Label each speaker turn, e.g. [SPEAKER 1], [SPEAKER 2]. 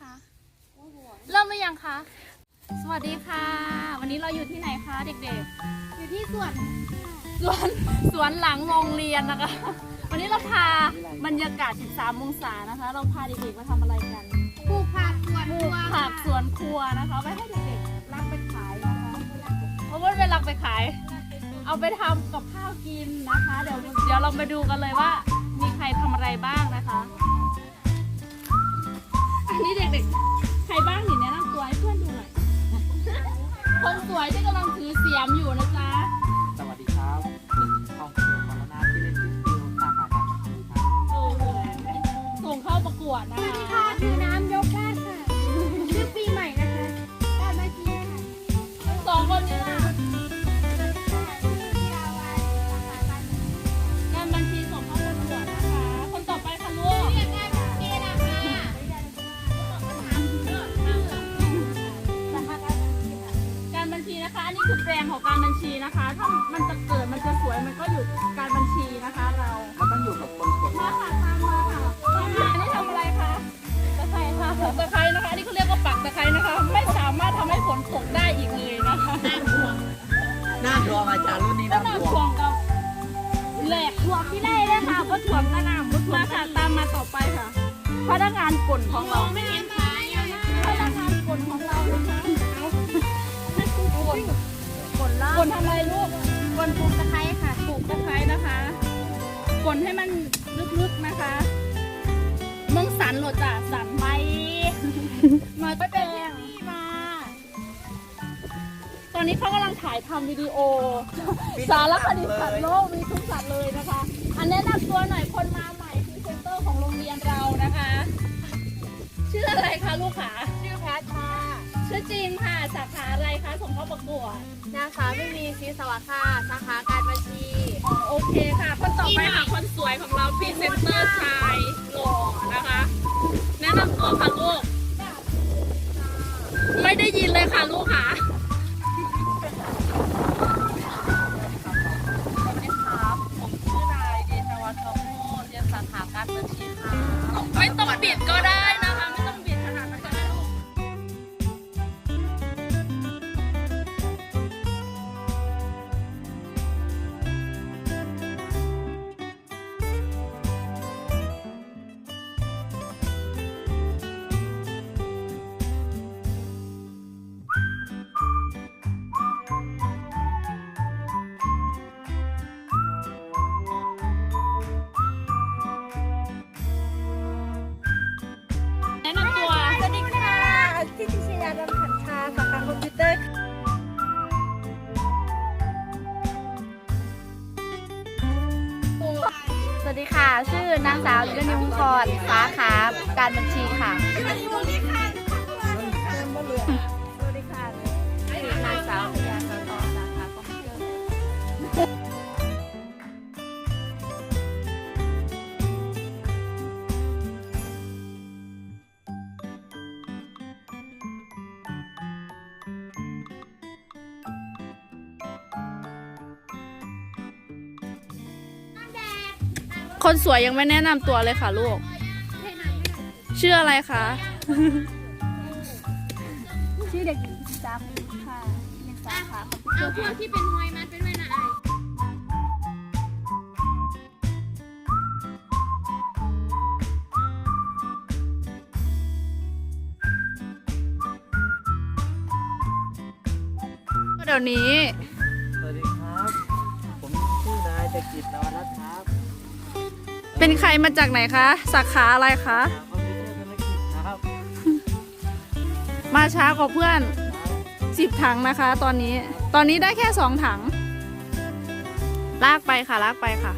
[SPEAKER 1] คะเริ่มหรือยังคะสวัสดีค่ะ วันนี้เราอยู่ที่ไหนคะเด็กๆ
[SPEAKER 2] อยู่ที่สวน
[SPEAKER 1] สวนสวนหลังโรงเรียนนะคะ วันนี้เราพาบรรยากาศ 13 องศานะคะ เราพาเด็กๆมาทำอะไรกัน
[SPEAKER 2] ปลูกผักสวน
[SPEAKER 1] ครัวผักสวนครัวนะคะไปให้เด็กๆรักไปขายนะคะเพราะว่าเรัาไปขาย เอาไปทำกับข้าวกินนะคะ เดี๋ยวเดี๋ยวเราไปดูกันเลยว่า มีใครทำอะไรบ้างนะคะ อันนี้เด็กๆ ใครบ้างนี่แนะนำตัวให้เพื่อนดูหน่อย คนสวยที่กำลังถือเสียมอยู่นะจ๊ะ
[SPEAKER 3] สวัสดีครับห้องเรียนมรณะที่เล่นชื่อคิวสาขาการบัญชีครับ
[SPEAKER 1] โอ้โหส่งเข้าประกวดนะ
[SPEAKER 2] สวัสดี
[SPEAKER 1] คะ ง
[SPEAKER 2] ข
[SPEAKER 1] องการบัญชีนะคะ ถ้ามันจะเกิดมันจะสวยมันก็อยู่การบัญชีนะคะ เรา
[SPEAKER 3] มันต้องอยู่กับคนคน
[SPEAKER 1] มาค่ะตามมาค่ะตามมาอันนี้ทำอะไรคะตะไคร้ค่ะปลูกตะไคร้นะคะอันนี้เขาเรียกว่าปักตะไคร้นะคะ ไม่สามารถทำให้ฝนตกได้อีกเลยนะคะ
[SPEAKER 3] หน้าดวงอาจารย์รุ่นนี้
[SPEAKER 1] ก็
[SPEAKER 3] น้ำ
[SPEAKER 1] น่า
[SPEAKER 3] ดวง
[SPEAKER 1] ถ่วงกับแหลก
[SPEAKER 2] บวกที่ได้เลยค่ะก็ถ่วงกระหน่ำบุ
[SPEAKER 1] มาค่ะตามมาต่อไปค่ะพนักงานกลของเรา
[SPEAKER 2] ไม่เห็นข
[SPEAKER 1] กลให้มันลึกๆนะคะเมืองสันโหลดจ้ะสันไปมาแปลง
[SPEAKER 2] ที่มา
[SPEAKER 1] ตอนนี้เขากำลังถ่ายทำวิดีโอ สารคดีสัตว์โลกมีทุกสัตว์เลยนะคะ อันแนะนำตัวหน่อยคนมาใหม่พรีเซนเตอร์ของโรงเรียนเรานะคะ ชื่ออะไรคะลูกขา
[SPEAKER 2] ชื่อแพทค่ะ
[SPEAKER 1] ชื่อจริงค่ะสาขาอะไรคะส่งเข้าประกวด
[SPEAKER 2] นางสาวไม่มีศรีสวัสดิ์ค่ะสาขาการบัญชี
[SPEAKER 1] อ๋อ โอเคค่ะ คนต่อไปค่ะ คนสวยของเราพรีเซนเตอร์ชายหล่อนะคะ แนะนำตัวค่ะลูก ไม่ได้ยินเลยค่ะลูกค่ะ
[SPEAKER 4] สวัสดีครับผมชื่ำ
[SPEAKER 2] ขันชาสาขาคอมพิวเตอร์
[SPEAKER 4] สวัสดีค่ะ ชื่อนางสาวยุนิวงกรสาขาการบัญชีค่ะ
[SPEAKER 2] ค
[SPEAKER 4] นสวย
[SPEAKER 1] ยังไม่แนะนำตัวเลยค่ะลูก ชื่ออะไรคะ
[SPEAKER 2] ชื่อเด็กหญิงจับค่ะเรียนสาขาคอมพิวเอร์เอาพวกที่เป็นหอยมันเป็นไว้นะไอ
[SPEAKER 1] เดี๋ยวนี้
[SPEAKER 3] สวัสดีครับ ผมชื่อนายตะกิจนวรัตน์ครับ
[SPEAKER 1] เป็นใครมาจากไหนคะ สาขาอะไรคะ มาช้ากว่าเพื่อนสิบถังนะคะ ตอนนี้ ตอนนี้ได้แค่สองถัง ลากไปค่ะ ลากไปค่ะ